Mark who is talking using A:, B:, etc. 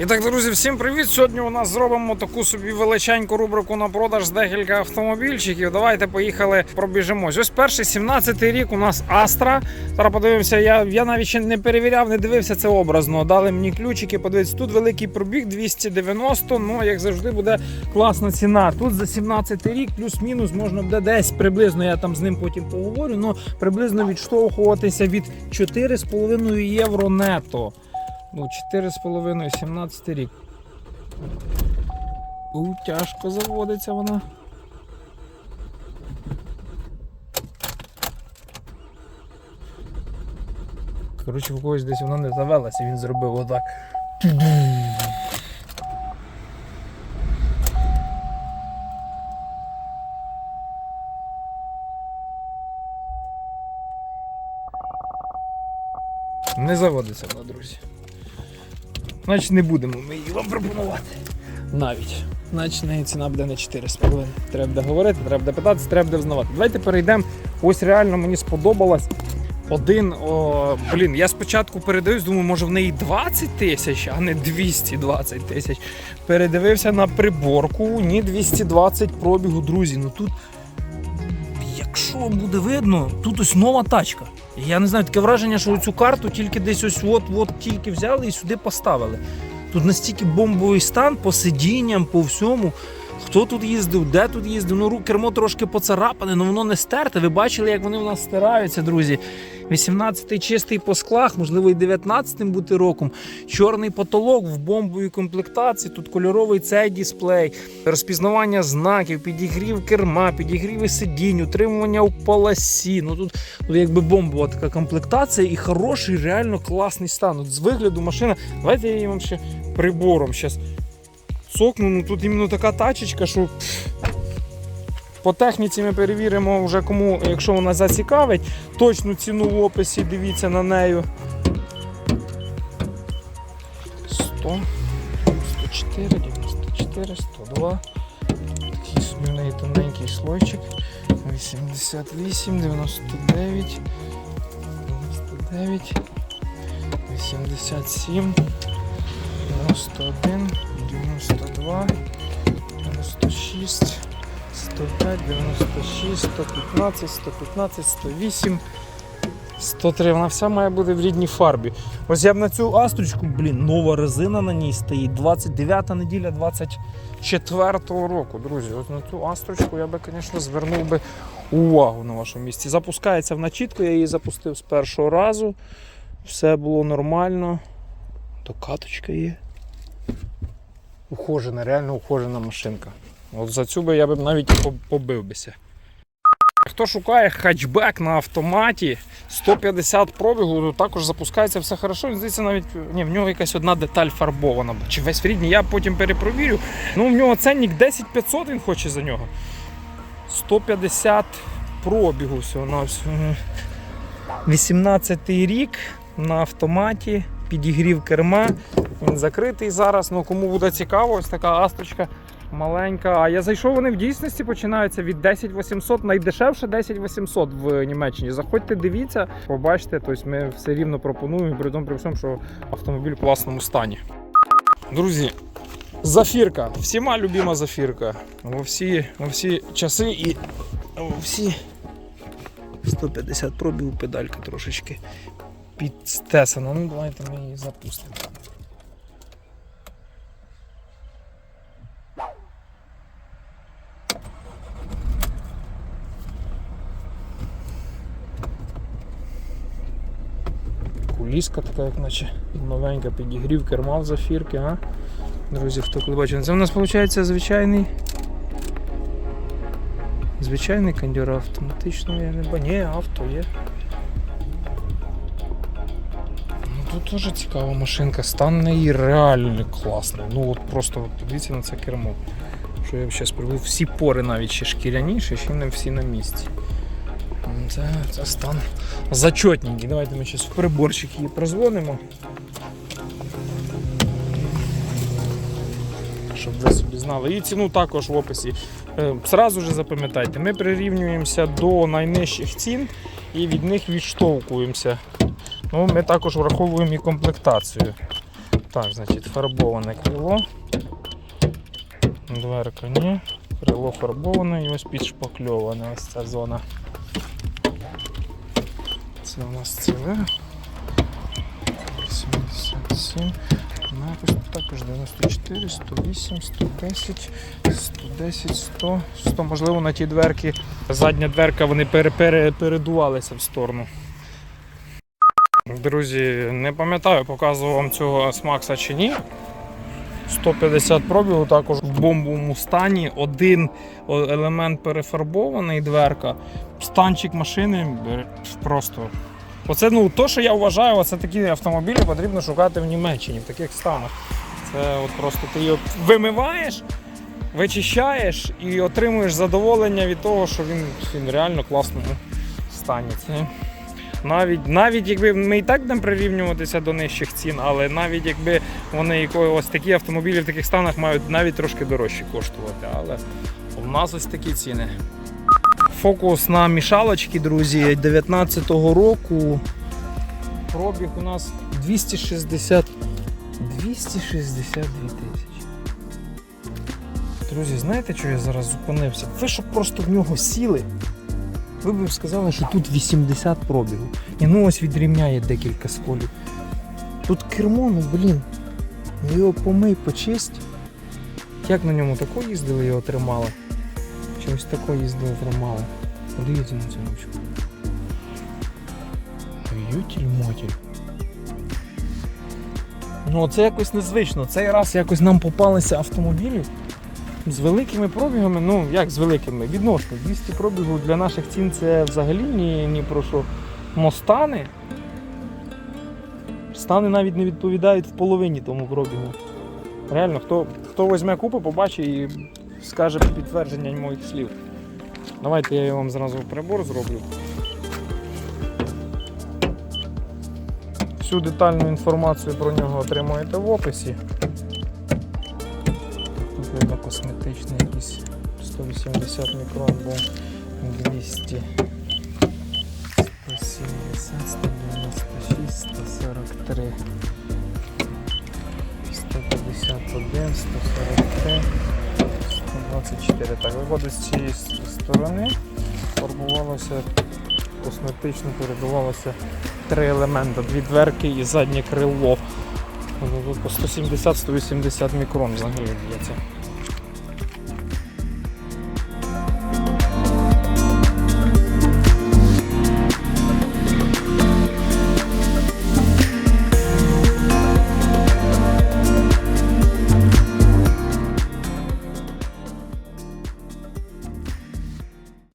A: І так, друзі, всім привіт! Сьогодні у нас зробимо таку собі величеньку рубрику на продаж з декілька автомобільчиків. Давайте поїхали, пробіжимось. Ось перший 17-й рік у нас Астра. Зараз подивимося, я, я навіть ще не перевіряв, не дивився це образно. Дали мені ключики, подивіться, тут великий пробіг 290, ну як завжди буде класна ціна. Тут за 17 рік, плюс-мінус, можна буде десь приблизно, я там з ним потім поговорю, ну приблизно відштовхуватися від 4,5 євро нето. Ну, 4,5, 17 рік. У, тяжко заводиться вона. Коротше, в когось десь вона не завелася, він зробив отак. Не заводиться вона, друзі. Значить не будемо ми її вам пропонувати. Навіть. Значить, неї ціна буде не 4,5. Треба буде говорити, треба буде питатися, треба буде взнавати. Давайте перейдемо. Ось реально мені сподобалось. Один, о, блін, я спочатку передивився, думаю, може в неї 20 тисяч, а не 220 тисяч. Передивився на приборку, ні 220 пробігу, друзі. Ну тут, якщо буде видно, тут ось нова тачка. Я не знаю, таке враження, що цю карту тільки десь ось от-от тільки взяли і сюди поставили. Тут настільки бомбовий стан по сидінням, по всьому. Хто тут їздив, де тут їздив? Ну, кермо трошки поцарапане, але воно не стерте. Ви бачили, як вони у нас стираються, друзі. 18-й чистий по склах, можливо, і 19-м бути роком. Чорний потолок в бомбовій комплектації. Тут кольоровий цей дисплей, розпізнавання знаків, підігрів керма, підігріви сидінь, утримування у полосі. Ну тут, тут якби бомбова така комплектація і хороший, реально класний стан. От з вигляду машина. Давайте я вам ще прибором зараз цокну. Ну тут іменно така тачечка, що. По техніці ми перевіримо вже кому, якщо вона зацікавить, точну ціну в описі, дивіться на нею. 100, 104, 94, 102. Такий собі в неї тоненький слойчик. 88, 99, 99, 87, 91, 92, 96. 105, 96, 115, 115, 108, 103. Вона вся має бути в рідній фарбі. Ось я б на цю астрочку, блін, нова резина на ній стоїть. 29 неділя 24-го року, друзі. Ось на цю астрочку я би, звісно, звернув би увагу на вашому місці. Запускається вона чітко, я її запустив з першого разу. Все було нормально. Докаточка є. Ухожена, реально ухожена машинка. От за цю би я б навіть побив бися. Хто шукає хатчбек на автоматі 150 пробігу, то також запускається все хорошо. Здається, навіть ні, в нього якась одна деталь фарбована. Чи весь в рідній, я потім перепровірю. Ну, в нього ценник 10500 він хоче за нього. 150 пробігу всього на всього. 18 рік на автоматі, підігрів керма. Він закритий зараз. Ну кому буде цікаво, ось така астрочка маленька. А я зайшов, вони в дійсності починаються від 10 800, найдешевше 10 800 в Німеччині. Заходьте, дивіться, побачите. Тобто ми все рівно пропонуємо, при тому при всьому, що автомобіль в класному стані. Друзі, зафірка. Всіма любима зафірка. Во всі, во всі часи і во всі 150 пробів педалька трошечки підстесана. Ну, давайте ми її запустимо. Куліска така, як наче новенька підігрів керма в зафірки, а? Друзі, хто коли бачив. Це у нас виходить звичайний. Звичайний кондьор автоматично, я не бачу. Ні, авто є. Ну, тут теж цікава машинка, стан неї реально класний. Ну от просто от подивіться на це кермо. Що я зараз привів, всі пори навіть ще шкіряніші, ще не всі на місці. Це, це стан зачетненький. Давайте ми зараз в приборчик її прозвонимо. Щоб ви собі знали. І ціну також в описі. Е, Сразу же запам'ятайте, ми прирівнюємося до найнижчих цін і від них відштовхуємося. Ну, ми також враховуємо і комплектацію. Так, значить, фарбоване крило. Дверка ні. Крило фарбоване і ось підшпакльоване ось ця зона. Це у нас ціле. 77. Ну, якось також 94, 108, 110, 110, 100, 100. Можливо, на ті дверки, задня дверка, вони пере, пере, передувалися в сторону. Друзі, не пам'ятаю, показував вам цього Смакса чи ні. 150 пробігу також в бомбовому стані. Один елемент перефарбований, дверка. Станчик машини е, просто. Оце ну, то, що я вважаю, оце такі автомобілі потрібно шукати в Німеччині, в таких станах. Це от просто ти його вимиваєш, вичищаєш і отримуєш задоволення від того, що він, він реально в класному стані. Це навіть, навіть якби ми і так будемо прирівнюватися до нижчих цін, але навіть якби вони якось такі автомобілі в таких станах мають навіть трошки дорожче коштувати. Але у нас ось такі ціни. Фокус на мішалочки, друзі, 19-го року. Пробіг у нас 260 262 тисячі. Друзі, знаєте, що я зараз зупинився? Ви щоб просто в нього сіли, ви б сказали, що тут 80 пробігу. І ну ось відрівняє декілька сколів. Тут кермо, ну блін. Ну його помий, почисть. Як на ньому тако їздили, його тримали? Чи ось тако їздили, тримали? Подивіться на цю ручку. Ютіль мотіль. Ну це якось незвично. Цей раз якось нам попалися автомобілі з великими пробігами. Ну як з великими? Відносно. 200 пробігів для наших цін це взагалі ні, ні про що. Мостани. Стани навіть не відповідають в половині тому пробігу. Реально, хто, хто візьме купу, побачить і скаже підтвердження моїх слів. Давайте я вам зразу прибор зроблю. Всю детальну інформацію про нього отримуєте в описі. Косметичний якийсь 180 мікрон був 200. 170, 196, 143. 151, 143, 124. Так, виходить з цієї сторони фарбувалося, косметично передавалося три елемента, дві дверки і заднє крило. По 170-180 мікрон взагалі б'ється.